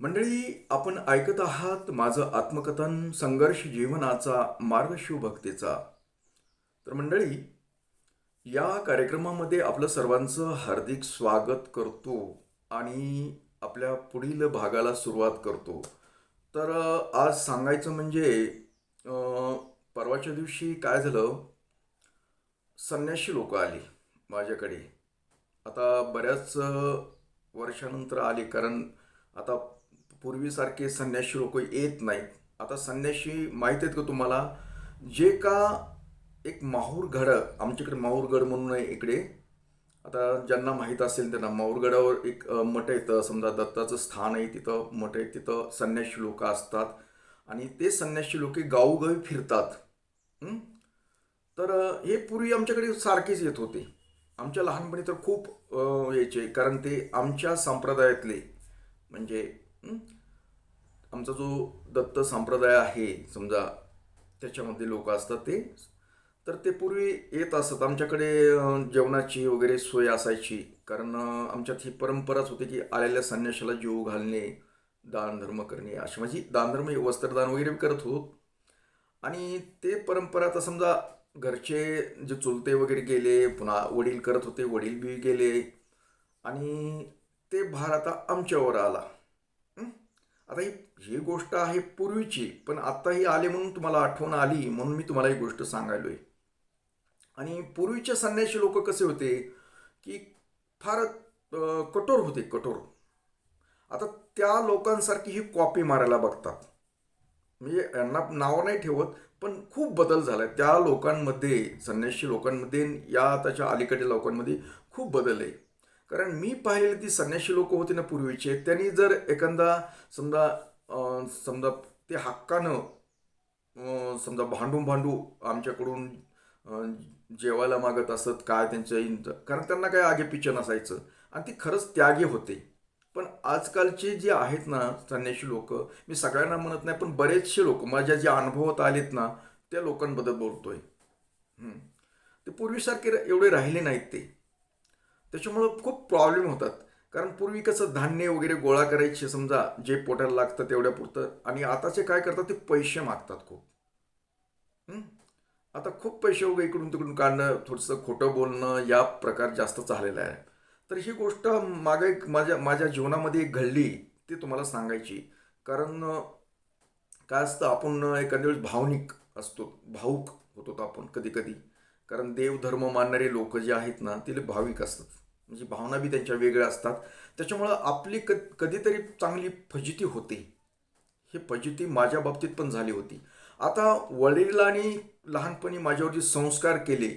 मंडळी आपण ऐकत आहात माझं आत्मकथन संघर्ष जीवनाचा मार्ग शिवभक्तीचा तर मंडळी या कार्यक्रमामध्ये आपलं सर्वांचं हार्दिक स्वागत करतो आणि आपल्या पुढील भागाला सुरुवात करतो. तर आज सांगायचं म्हणजे परवाच्या दिवशी काय झालं? संन्याशी लोक आली माझ्याकडे. आता बऱ्याच वर्षानंतर आली कारण आता पूर्वीसारखे संन्याशी लोक येत नाहीत. आता संन्याशी माहीत आहेत का तुम्हाला? जे का एक माहूरगड आमच्याकडे माहूरगड म्हणून आहे इकडे. आता ज्यांना माहीत असेल त्यांना माहूरगडावर एक मठ येतं समजा दत्ताचं स्थान आहे तिथं मठ आहे तिथं संन्याशी लोक असतात. आणि ते संन्याशी लोक गावोगावी फिरतात. तर हे पूर्वी आमच्याकडे सारखेच येत होते. आमच्या लहानपणी तर खूप यायचे. कारण ते आमच्या संप्रदायातले. म्हणजे आमचा जो दत्त संप्रदाय आहे समजा त्याच्यामध्ये लोक असतात ते तर ते पूर्वी येत असत. आमच्याकडे जेवणाची वगैरे सोय असायची. कारण आमच्यात ही परंपराच होती की आलेल्या संन्याशाला जीव घालणे दान धर्म करणे अशी माझी म्हणजे दानधर्म वस्त्रदान वगैरे करत होत. आणि ते परंपरा आता समजा घरचे जे चुलते वगैरे गेले पुन्हा वडील करत होते वडील बी गेले. आणि ते भार आता आमच्यावर आला. आता ही ही गोष्ट आहे पूर्वीची पण आता ही आले म्हणून तुम्हाला आठवण आली म्हणून मी तुम्हाला ही गोष्ट सांगायलो आहे आणि पूर्वीचे संन्याशी लोक कसे होते की फार कठोर होते कठोर. आता त्या लोकांसारखी ही कॉपी मारायला बघतात म्हणजे यांना नावं नाही ठेवत पण खूप बदल झाला आहे त्या लोकांमध्ये संन्याशी लोकांमध्ये या त्याच्या अलीकडील लोकांमध्ये खूप बदल आहे. कारण मी पाहिलेली ती संन्याशी लोक होते ना पूर्वीचे त्यांनी जर एखादा समजा समजा ते हक्कानं समजा भांडू भांडू आमच्याकडून जेवायला मागत असत काय त्यांचं कारण त्यांना काय आगे पिच्छ नसायचं. आणि ती खरंच त्यागी होते. पण आजकालचे जे आहेत ना संन्याशी लोक मी सगळ्यांना म्हणत नाही पण बरेचसे लोक माझ्या जे अनुभवात आलेत ना त्या लोकांबद्दल बोलतोय. ते पूर्वीसारखे एवढे राहिले नाहीत ते. त्याच्यामुळं खूप प्रॉब्लेम होतात. कारण पूर्वी कसं धान्य वगैरे गोळा करायचे समजा जे पोटाला लागतं तेवढ्या पुरतं. आणि आताचे काय करतात ते पैसे मागतात खूप. आता खूप पैसे वगैरे इकडून तिकडून काढणं थोडंसं खोटं बोलणं या प्रकार जास्त झालेला आहे. तर ही गोष्ट मागे एक माझ्या माझ्या जीवनामध्ये एक घडली ती तुम्हाला सांगायची. कारण काय असतं आपण एखाद्या वेळेस भावनिक असतो भाऊक होतो आपण कधी कधी कारण देवधर्म मानणारे लोक जे आहेत ना ते भाविक असतात. म्हणजे भावना बी त्यांच्या वेगळ्या असतात. त्याच्यामुळं आपली क कधीतरी चांगली फजिती होते. हे फजिती माझ्या बाबतीत पण झाली होती. आता वडिलांनी लहानपणी माझ्यावर जे संस्कार केले.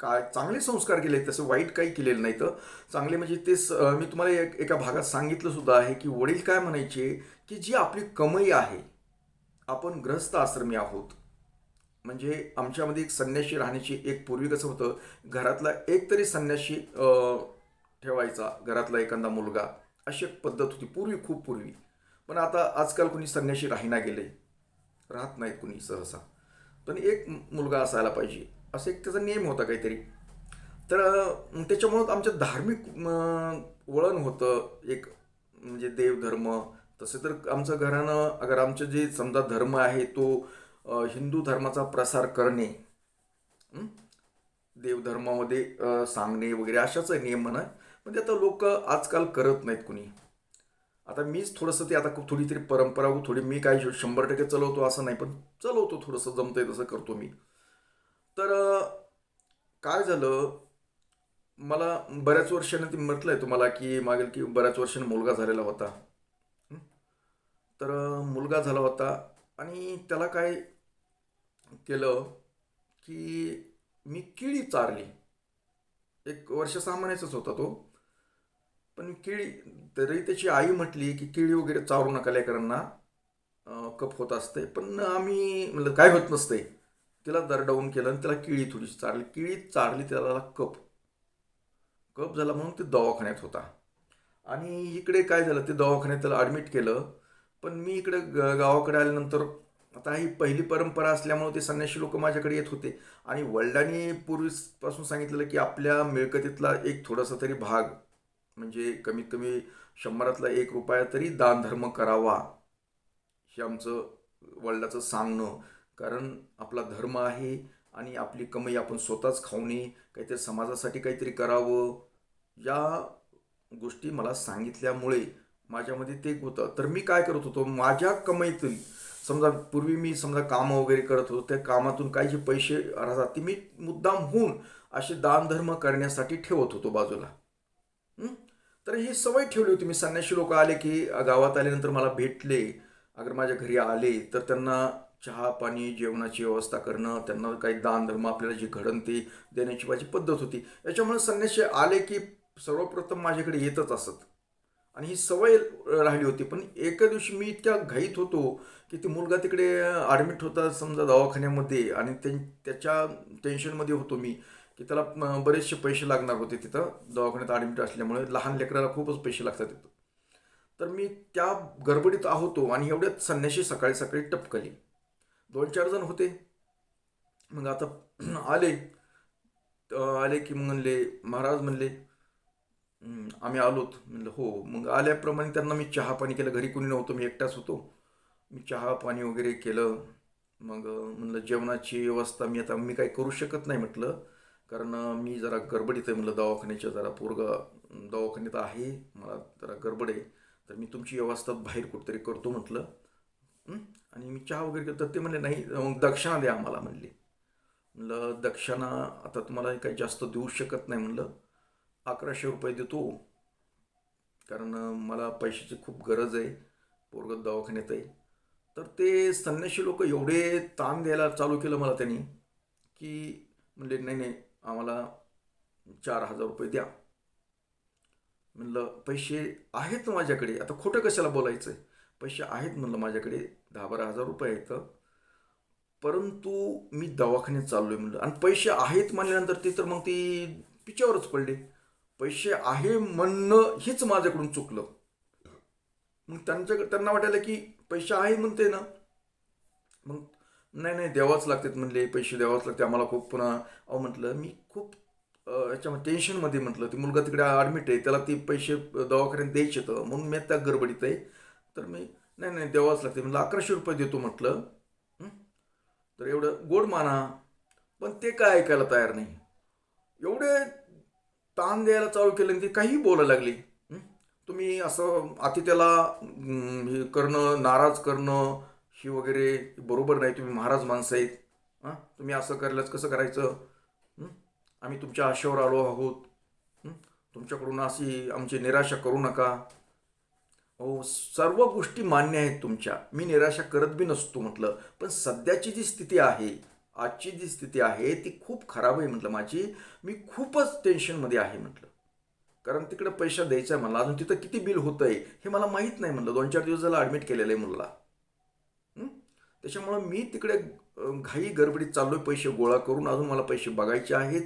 काय चांगले संस्कार केले. तसं वाईट काही केलेलं नाही तर. चांगले म्हणजे ते स- मी तुम्हाला एक एका भागात सांगितलं सुद्धा आहे की वडील काय म्हणायचे की जी आपली कमाई आहे आपण ग्रस्त आश्रमी आहोत. म्हणजे आमच्यामध्ये एक संन्याशी राहण्याची एक पूर्वी कसं होतं घरातला एक तरी संन्याशी ठेवायचा घरातला एखादा मुलगा. अशी एक पद्धत होती पूर्वी खूप पूर्वी. पण आता आजकाल कोणी संन्याशी राहिना गेले राहत नाहीत कोणी सहसा. पण एक मुलगा असायला पाहिजे. असं एक त्याचा नियम होता काहीतरी. तर त्याच्यामुळं आमचं धार्मिक वळण होतं. एक म्हणजे देवधर्म. तसे तर आमचं घरानं अगर आमचं जे समजा धर्म आहे तो हिंदू धर्माचा प्रसार करणे देवधर्मामध्ये सांगणे वगैरे अशाच नियम म्हणा. म्हणजे आता लोक आजकाल करत नाहीत कुणी. आता मीच थोडंसं ते आता थोडी तरी परंपरा हो, थोडी मी काय शंभर टक्के चलवतो असं नाही पण चलवतो थोडंसं जमतंय तसं करतो मी. तर काय झालं? मला बऱ्याच वर्षानं म्हटलं म्हटलंय तुम्हाला की मागेल की बऱ्याच वर्षानं मुलगा झालेला होता. तर मुलगा झाला होता. आणि त्याला काय केलं की मी किळी चारली. एक वर्ष सहा महिन्याचाच होता तो. पण केळी तरी त्याची आई म्हटली की केळी वगैरे चारू नका लेकरांना कप होत असते पण आम्ही म्हणलं काय होत नसतंय. तिला दरडावून केलं आणि त्याला किळी थोडीशी चारली. किळी चारली त्याला कप. कप झाला म्हणून ते दवाखान्यात होता. आणि इकडे काय झालं ते दवाखान्यात त्याला ॲडमिट केलं. पण मी इकडे ग गावाकडे आल्यानंतर आता ही पहिली परंपरा असल्यामुळे ते संन्याशी लोक माझ्याकडे येत होते. आणि वडिलांनी पूर्वीपासून सांगितलेलं की आपल्या मिळकतीतला एक थोडासा तरी भाग म्हणजे कमीत कमी शंभरातला एक रुपया तरी दानधर्म करावा हे आमचं वडिलाचं सांगणं. कारण आपला धर्म आहे आणि आपली कमाई आपण स्वतःच खाऊने काहीतरी समाजासाठी काहीतरी करावं या गोष्टी मला सांगितल्यामुळे माझ्यामध्ये ते होतं. तर मी काय करत होतो माझ्या कमाईतून समजा पूर्वी मी समजा कामं वगैरे करत होतो त्या कामातून काही जे पैसे राहतात ते मी मुद्दाम होऊन असे दानधर्म करण्यासाठी ठेवत होतो बाजूला. तर ही सवय ठेवली होती मी. संन्याशी लोक आले की गावात आल्यानंतर मला भेटले. अगर माझ्या घरी आले तर त्यांना चहा पाणी जेवणाची व्यवस्था करणं त्यांना काही दानधर्म आपल्याला जे घडण ते देण्याची माझी पद्धत होती. याच्यामुळे संन्याशी आले की सर्वप्रथम माझ्याकडे येतच असत. आणि ही सवय राहिली होती. पण एका दिवशी मी इतक्या घाईत होतो की ती मुलगा तिकडे ॲडमिट होता समजा दवाखान्यामध्ये आणि ते त्याच्या टेन्शनमध्ये होतो मी की त्याला बरेचसे पैसे लागणार होते तिथं. दवाखान्यात ॲडमिट असल्यामुळे लहान लेकराला खूपच पैसे लागतात तिथं. तर मी त्या गडबडीत आहोतो आणि एवढ्यात संन्याशी सकाळी सकाळी टपकली. दोन चार जण होते. मग आता आले. आले की मग म्हणले महाराज म्हणले आम्ही आलोत. म्हणलं हो. मग आल्याप्रमाणे त्यांना मी चहा पाणी केलं. घरी कुणी नव्हतं. मी एकटाच होतो. मी चहा पाणी वगैरे केलं. मग म्हणलं जेवणाची व्यवस्था मी आता मी काही करू शकत नाही म्हटलं. कारण मी जरा गडबडीत आहे म्हटलं दवाखान्याच्या जरा पोरगा दवाखान्यात आहे. मला जरा गडबड आहे. तर मी तुमची व्यवस्था बाहेर कुठेतरी करतो म्हटलं. आणि मी चहा वगैरे केलं. तर ते म्हणले नाही मग दक्षिणा द्या आम्हाला म्हणले. म्हणलं दक्षिणा आता तुम्हाला काही जास्त देऊ शकत नाही म्हणलं. अकराशे रुपये देतो. कारण मला पैशाची खूप गरज आहे. पोरगत दवाखान्यात आहे. तर ते संन्याशी लोक एवढे ताण द्यायला चालू केलं मला त्यांनी की म्हणले नाही नाही आम्हाला चार हजार रुपये द्या. म्हणलं पैसे आहेत माझ्याकडे. आता खोटं कशाला बोलायचं पैसे आहेत म्हणलं माझ्याकडे दहा बारा हजार रुपये आहेत. परंतु मी दवाखान्यात चाललो आहे म्हणलं. आणि पैसे आहेत म्हणल्यानंतर ते तर मग ती पिच्यावरच पडले. पैसे आहे म्हणणं हेच माझ्याकडून चुकलं. मग त्यांच्याकडे त्यांना वाटायला की पैसे आहे म्हणते ना. मग नाही नाही द्यावाच लागतात म्हणले पैसे द्यावाच लागते. आम्हाला खूप पुन्हा अहो म्हटलं मी खूप याच्यामध्ये टेन्शनमध्ये म्हटलं. ती मुलगा तिकडे ॲडमिट आहे त्याला ती पैसे दवाखान्यात द्यायचे तर. म्हणून मी त्या गडबडीत आहे. तर मी नाही नाही द्यावाच लागते. म्हटलं अकराशे रुपये देतो म्हटलं. तर एवढं गोड माना. पण ते काय ऐकायला तयार नाही. एवढे ताण द्यायला चालू केलं आणि काहीही काही बोलायला लागली. तुम्ही असं अतिथ्याला हे करणं नाराज करणं ही वगैरे बरोबर नाही. तुम्ही महाराज माणसं आहेत. हां? तुम्ही असं करायलाच कसं करायचं? आम्ही तुमच्या आशेवर आलो आहोत. तुमच्याकडून अशी आमची निराशा करू नका. हो सर्व गोष्टी मान्य आहेत तुमच्या. मी निराशा करत बी नसतो म्हटलं. पण सध्याची जी स्थिती आहे आजची जी स्थिती आहे ती खूप खराब आहे म्हटलं माझी. मी खूपच टेन्शनमध्ये आहे म्हटलं. कारण तिकडे पैसा द्यायचा आहे मला अजून तिथं किती बिल होतं आहे हे मला माहीत नाही म्हटलं. दोन चार दिवस झाला ॲडमिट केलेलं आहे मुलाला. त्याच्यामुळं मी तिकडे घाई गडबडीत आहे पैसे गोळा करून अजून मला पैसे बघायचे आहेत.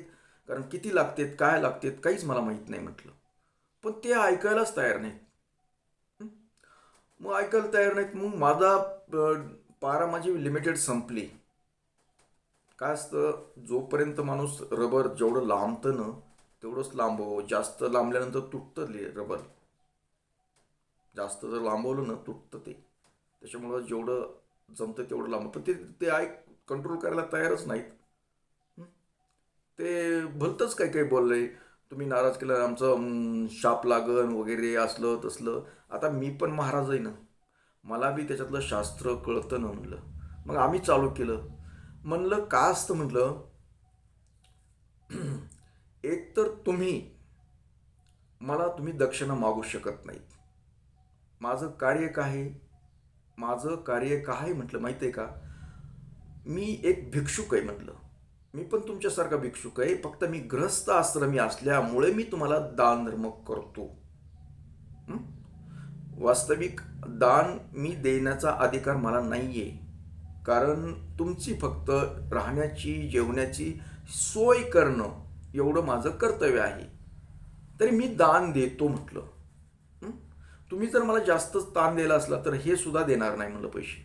कारण किती लागतात काय लागतात काहीच मला माहीत नाही म्हटलं. पण ते ऐकायलाच तयार नाहीत. मग ऐकायला तयार नाहीत. मग माझा पारा माझी लिमिटेड संपली. काय असतं जोपर्यंत माणूस रबर जेवढं लांबतं ना तेवढंच लांबवावं हो. जास्त लांबल्यानंतर तुटतं ले रबर. जास्त जर लांबवलं ना तुटतं ते. त्याच्यामुळं जेवढं जमतं तेवढं लांब. पण ते ते ऐक कंट्रोल करायला तयारच नाहीत. ते भलतंच काय काय बोललंय तुम्ही नाराज केलं आमचं शाप लागन वगैरे असलं तसलं. आता मी पण महाराज आहे ना. मला बी त्याच्यातलं शास्त्र कळतं ना म्हणलं. मग आम्ही चालू केलं. म्हणलं का असतं म्हटलं एक तर तुम्ही मला तुम्ही दक्षिणा मागू शकत नाहीत. माझं कार्य काय? आहे माझं कार्य काय आहे म्हटलं माहिती आहे का? मी एक भिक्षुक आहे म्हटलं. मी पण तुमच्यासारखा भिक्षुक आहे फक्त मी ग्रहस्थ आश्रमी असल्यामुळे मी तुम्हाला दान धर्म करतो वास्तविक दान मी देण्याचा अधिकार मला नाही आहे कारण तुमची फक्त राहण्याची जेवण्याची सोय करणं एवढं माझं कर्तव्य आहे. तरी मी दान देतो म्हटलं. तुम्ही जर मला जास्तच ताण दिला असला तर हे सुद्धा देणार नाही म्हणलं पैसे.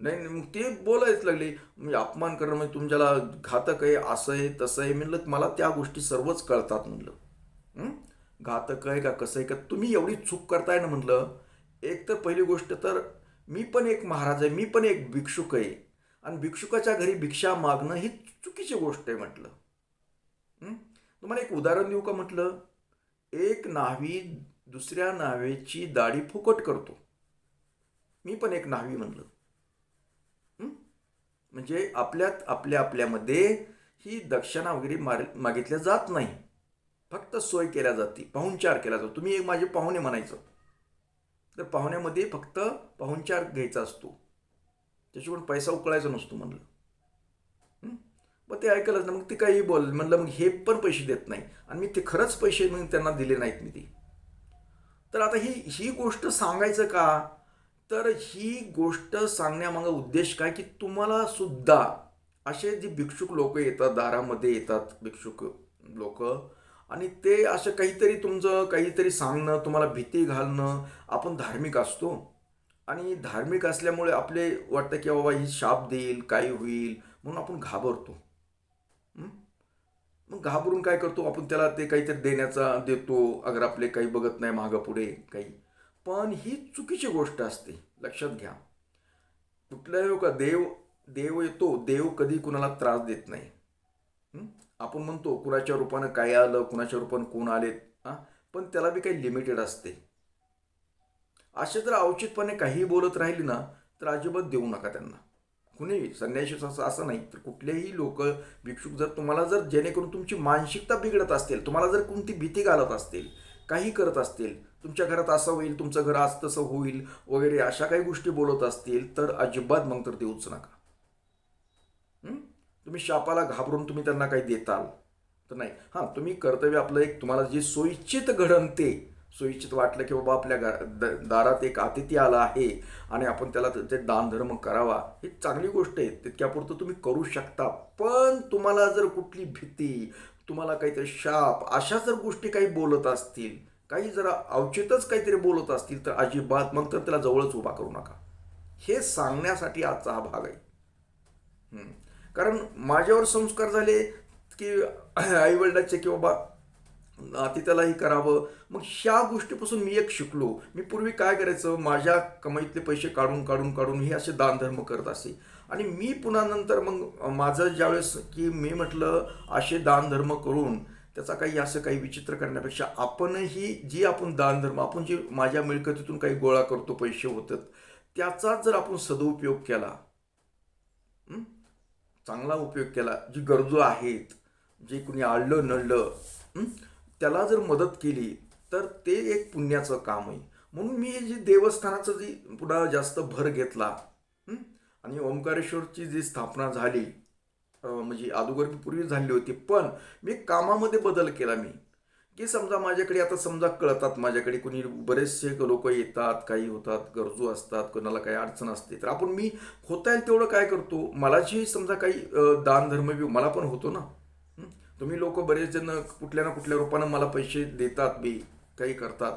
नाही नाही, मग ते बोलायच लागले. म्हणजे अपमान करणं म्हणजे तुमच्याला घातक आहे असं आहे तसं आहे म्हणलं मला त्या गोष्टी सर्वच कळतात म्हणलं. घातक आहे का कसं आहे का तुम्ही एवढी चूक करताय ना म्हटलं एक तर पहिली गोष्ट तर मी पण एक महाराज आहे मी पण एक भिक्षुक आहे. आणि भिक्षुकाच्या घरी भिक्षा मागणं ही चुकीची गोष्ट आहे म्हटलं. तुम्हाला एक उदाहरण देऊ का म्हटलं? एक न्हावी दुसऱ्या न्हावेची दाढी फुकट करतो. मी पण एक न्हावी म्हणलं. म्हणजे आपल्यात आपल्या आपल्यामध्ये ही दक्षिणा वगैरे मार मागितल्या जात नाही. फक्त सोय केल्या जाते पाहुणचार केला जातो. तुम्ही एक माझे पाहुणे म्हणायचं. तर पाहुण्यामध्ये फक्त पाहुणचार घ्यायचा असतो. त्याच्याकडून पैसा उकळायचा नसतो म्हणलं. मग ते ऐकलंच ना मग ते काही बोल म्हणलं मग हे पण पैसे देत नाही. आणि मी ते खरंच पैसे मग त्यांना दिले नाहीत मी ते. तर आता ही ही गोष्ट सांगायचं का? तर ही गोष्ट सांगण्यामागं उद्देश काय? की तुम्हाला सुद्धा असे जे भिक्षुक लोक येतात दारामध्ये येतात भिक्षुक लोक आणि ते असं काहीतरी तुमचं काहीतरी सांगणं तुम्हाला भीती घालणं आपण धार्मिक असतो. आणि धार्मिक असल्यामुळे आपले वाटतं की बाबा ही शाप देईल काही होईल म्हणून आपण घाबरतो. मग घाबरून काय करतो? आपण त्याला ते काहीतरी देण्याचा देतो अगर आपले काही बघत नाही मागं पुढे काही. पण ही चुकीची गोष्ट असते लक्षात घ्या. कुठल्याही का देव देव येतो देव कधी कुणाला त्रास देत नाही. आपण म्हणतो कुणाच्या रूपानं काय आलं कुणाच्या रूपानं कोण आलेत हां? पण त्याला बी काही लिमिटेड असते. असे जर अवचितपणे काहीही बोलत राहिली ना तर अजिबात देऊ नका त्यांना. कुणी संन्याशी असं असं नाही. तर कुठलेही लोक भिक्षुक जर तुम्हाला जर जेणेकरून तुमची मानसिकता बिघडत असतील तुम्हाला जर कोणती भीती घालत असतील काही करत असतील तुमच्या घरात असं होईल तुमचं घर आज तसं होईल वगैरे अशा काही गोष्टी बोलत असतील तर अजिबात मग तर देऊच नका. तुम्ही शापाला घाबरून तुम्ही त्यांना काही देताल तर नाही. हां तुम्ही कर्तव्य आपलं एक तुम्हाला जे सोयीचित घडण ते सोयीचित वाटलं की बाबा आपल्या घरा द- दारात एक अतिथी आला आहे आणि आपण त्याला ते दानधर्म करावा ही चांगली गोष्ट आहे. तितक्यापुरतं तुम्ही करू शकता. पण तुम्हाला जर कुठली भीती तुम्हाला काहीतरी शाप अशा जर गोष्टी काही बोलत असतील काही जरा अवचितच काहीतरी बोलत असतील तर अजिबात मग तर त्याला जवळच उभा करू नका. हे सांगण्यासाठी आजचा हा भाग आहे. हम्म. कारण माझ्यावर संस्कार झाले की आईवडिलाचे की बाबा अतिथ्यालाही करावं. मग ह्या गोष्टीपासून मी एक शिकलो. मी पूर्वी काय करायचं? माझ्या कमाईतले पैसे काढून काढून काढून हे असे दानधर्म करत असे. आणि मी पुन्हा नंतर मग माझं ज्यावेळेस की मी म्हटलं असे दानधर्म करून त्याचा काही असं काही विचित्र करण्यापेक्षा आपणही जी आपण दानधर्म आपण जे माझ्या मिळकतीतून काही गोळा करतो पैसे होतात त्याचा जर आपण सदुपयोग केला चांगला उपयोग केला जी गरजू आहेत जे कुणी आळलं नळलं त्याला जर मदत केली तर ते एक पुण्याचं काम आहे. म्हणून मी जे देवस्थानाचं जी पुन्हा जास्त भर घेतला आणि ओंकारेश्वरची जी स्थापना झाली म्हणजे अगोदर पूर्वी झाली होती पण मी कामामध्ये बदल केला मी. की समजा माझ्याकडे आता समजा कळतात माझ्याकडे कोणी बरेचसे लोक येतात काही होतात गरजू असतात कोणाला काही अडचण असते तर आपण मी होता येईल तेवढं काय करतो? मला जे समजा काही दानधर्म बी मला पण होतो ना. तुम्ही लोक बरेच जण कुठल्या ना कुठल्या रूपानं मला पैसे देतात बी काही करतात.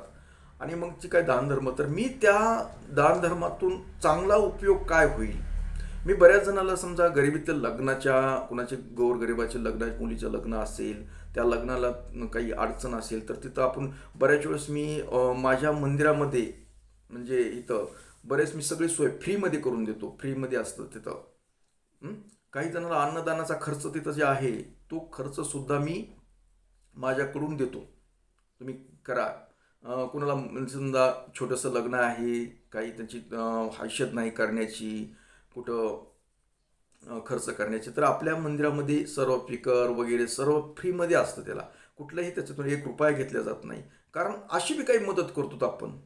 आणि मग जी काय दानधर्म तर मी त्या दानधर्मातून चांगला उपयोग काय होईल? मी बऱ्याच जणाला समजा गरिबीतील लग्नाच्या कुणाचे गोरगरिबाचे लग्न मुलीचं लग्न असेल त्या लग्नाला काही अडचण असेल तर तिथं आपण बऱ्याच वेळेस मी माझ्या मंदिरामध्ये म्हणजे इथं बरेच मी सगळी सोय फ्रीमध्ये करून देतो. फ्रीमध्ये असतं तिथं. काही जणांना अन्नदानाचा खर्च तिथं जे आहे तो खर्च सुद्धा मी माझ्याकडून देतो. तुम्ही करा. कुणाला म्हणजे समजा छोटंसं लग्न आहे काही त्यांची हैशत नाही करण्याची कुठं खर्च करण्याचे. तर आपल्या मंदिरामध्ये सर्व पिकर वगैरे सर्व फ्रीमध्ये असतं त्याला. कुठल्याही त्याच्यातून एक रुपया घेतला जात नाही. कारण अशी बी काही मदत करतो आपण.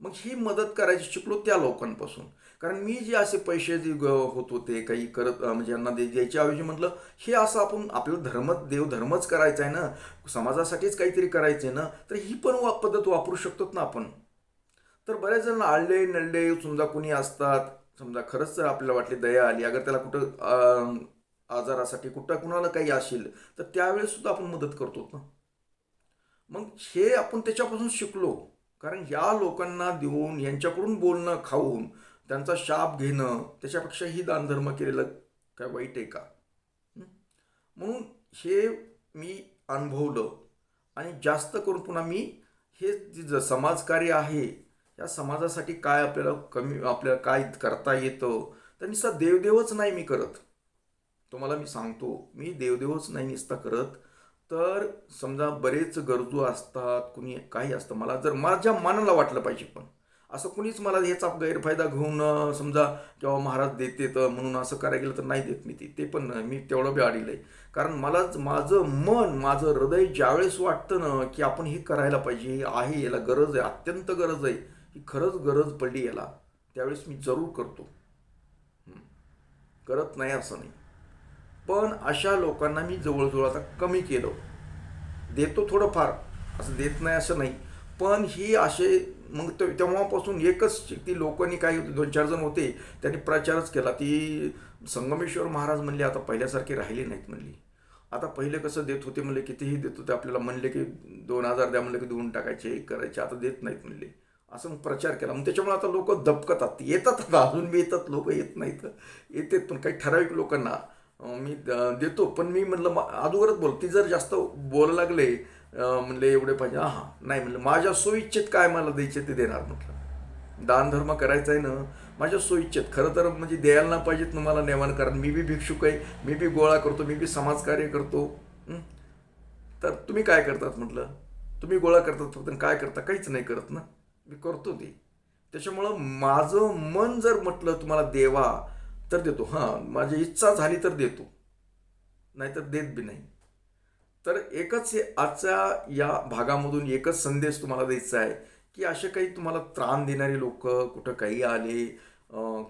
मग ही मदत करायची शिकलो त्या लोकांपासून. कारण मी जे असे पैसे जे होत होते काही करत म्हणजे यांना दे द्यायच्या ऐवजी म्हटलं हे असं आपण आपलं धर्म देव धर्मच करायचा आहे ना. समाजासाठीच काहीतरी करायचं आहे ना. तर ही पण वा पद्धत वापरू शकतो ना आपण. तर बरेच जण आळले नळले समजा कुणी असतात समजा खरंच जर आपल्याला वाटली दया आली अगर त्याला कुठं आजारासाठी कुठं कुणाला काही असेल तर त्यावेळेस सुद्धा आपण मदत करतो ना. मग हे आपण त्याच्यापासून शिकलो कारण ह्या लोकांना देऊन यांच्याकडून बोलणं खाऊन त्यांचा शाप घेणं त्याच्यापेक्षा ही दानधर्म केलेलं काय वाईट आहे का? म्हणून हे मी अनुभवलं आणि जास्त करून पुन्हा मी हे जे समाजकार्य आहे त्या समाजासाठी काय आपल्याला कमी आपल्याला काय करता येतं तर नुसता देवदेवच नाही मी करत. तुम्हाला मी सांगतो मी देवदेवच नाही नुसता करत. तर समजा बरेच गरजू असतात कुणी काही असतं मला जर माझ्या मनाला वाटलं पाहिजे पण असं कुणीच मला ह्याचा गैरफायदा घेऊन समजा किंवा महाराज देते तर म्हणून असं करायला गेलं तर नाही देत मी ती ते पण मी तेवढं बी अडील आहे कारण मला माझं मन माझं हृदय ज्यावेळेस वाटतं ना की आपण हे करायला पाहिजे हे आहे याला गरज आहे अत्यंत गरज आहे की खरंच गरज पडली याला त्यावेळेस मी जरूर करतो. करत नाही असं नाही. पण अशा लोकांना मी जवळजवळ आता कमी केलं. देतो थोडंफार असं देत नाही असं नाही. पण ही असे मग ते- तेव्हापासून एकच ती लोकांनी काही दोन चार जण होते त्यांनी प्रचारच केला. ती संगमेश्वर महाराज म्हणले आता पहिल्यासारखे राहिले नाहीत म्हणली. आता पहिले कसं देत होते म्हणले कितीही देत होते आपल्याला म्हणले की दोन हजार द्या म्हणले की देऊन टाकायचे हे करायचे आता देत नाहीत म्हणले. असं मग प्रचार केला. मग त्याच्यामुळे आता लोक दबकतात. येतात आता. अजून मी येतात. लोक येत नाहीत. येतात पण काही ठराविक लोकांना मी द- देतो. पण मी म्हटलं मा- अगोदरच बोल ती जर जास्त बोलायला लागले म्हणले एवढे पाहिजे. हां नाही म्हणलं. माझ्या सोयीच्छेत काय मला द्यायचे ते देणार म्हटलं. दानधर्म करायचा आहे ना. माझ्या सोयीच्छेत. खरं तर म्हणजे द्यायला ना पाहिजेत ना मला नेवान कारण मी बी भिक्षुक आहे. मी बी गोळा करतो. मी बी समाजकार्य करतो. तर तुम्ही काय करतात म्हटलं? तुम्ही गोळा करतात फक्त. काय करता? काहीच नाही करत ना. मी करतो ते. त्याच्यामुळं माझं मन जर म्हटलं तुम्हाला देवा तर देतो. हां माझी इच्छा झाली तर देतो. नाहीतर देत बी नाही. तर एकच हे आजच्या या भागामधून एकच संदेश तुम्हाला द्यायचा आहे की असे काही तुम्हाला त्राण देणारे लोक कुठं काही आले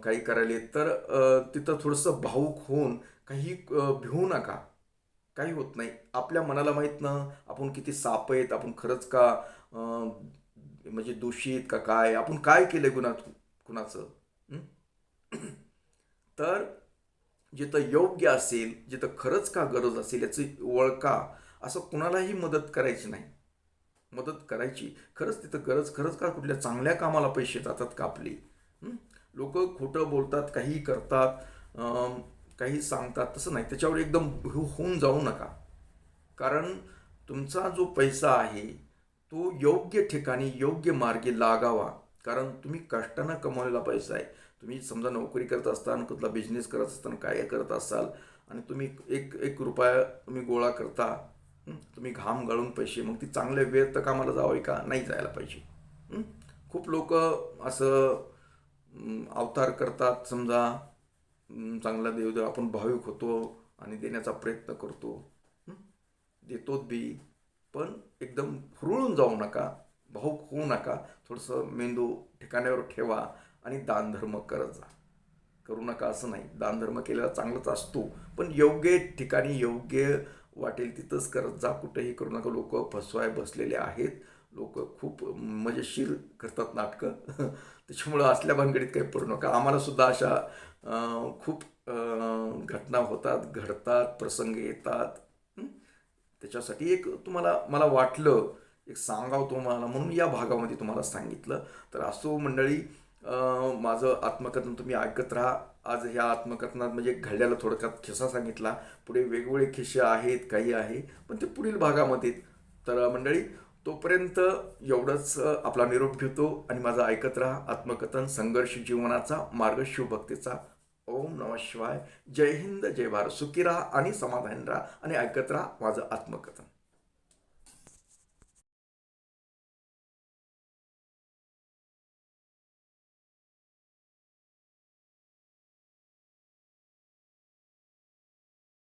काही करायले तर तिथं थोडंसं भाऊक होऊन काही भिवू नका. काही होत नाही. आपल्या मनाला माहीत ना आपण किती साप आहेत आपण खरंच का म्हणजे दूषित का काय? आपण काय केलं गुन्हा कुणाचं? तर जिथं योग्य असेल जिथं खरंच का गरज असेल याची ओळखा. असं कुणालाही मदत करायची नाही. मदत करायची. खरंच तिथं गरज खरंच का कुठल्या चांगल्या कामाला पैसे जातात का आपले लोक खोटं बोलतात काही करतात काही सांगतात तसं नाही. त्याच्यावर एकदम होऊन जाऊ नका. कारण तुमचा जो पैसा आहे तो योग्य ठिकाणी योग्य मार्गे लागावा. कारण तुम्ही कष्टानं कमवलेला पैसा आहे. तुम्ही समजा नोकरी करत असताना कुठला बिझनेस करत असताना काय करत असाल आणि तुम्ही एक एक रुपया तुम्ही गोळा करता तुम्ही घाम गाळून पैसे मग ती चांगल्या वेळ तर कामाला जावे का? नाही जायला पाहिजे. खूप लोक असं अवतार करतात. समजा चांगला देवदेव आपण भाविक होतो आणि देण्याचा प्रयत्न करतो. देतोत देतोच बी. पण एकदम हुरळून जाऊ नका भाऊक होऊ नका थोडंसं मेंदू ठिकाण्यावर ठेवा आणि दानधर्म करत जा. करू नका असं नाही. दानधर्म केलेला चांगलाच असतो पण योग्य ठिकाणी योग्य वाटेल तिथंच करत जा. कुठेही करू नका. लोक फसवाय बसलेले आहेत. लोक खूप मजेशीर करतात नाटकं. त्याच्यामुळं असल्या भानगडीत काही पडू नका. आम्हाला सुद्धा अशा खूप घटना होतात घडतात प्रसंग येतात. त्याच्यासाठी एक तुम्हाला मला वाटलं एक सांगावं तुम्हाला म्हणून या भागामध्ये तुम्हाला सांगितलं. तर असो मंडळी माझं आत्मकथन तुम्ही ऐकत राहा. आज ह्या आत्मकथनात म्हणजे घडल्याला थोडक्यात खिस्सा सांगितला. पुढे वेगवेगळे खिस्से आहेत काही आहे पण ते पुढील भागामध्ये. तर मंडळी तोपर्यंत एवढंच आपला निरोप घेतो आणि माझं ऐकत राहा. आत्मकथन संघर्ष जीवनाचा मार्ग शिवभक्तीचा ओम नमः शिवाय. जय हिंद जय भारत. सुखी राहा आणि समाधान राहा आणि ऐकत राहा माझं आत्मकथन.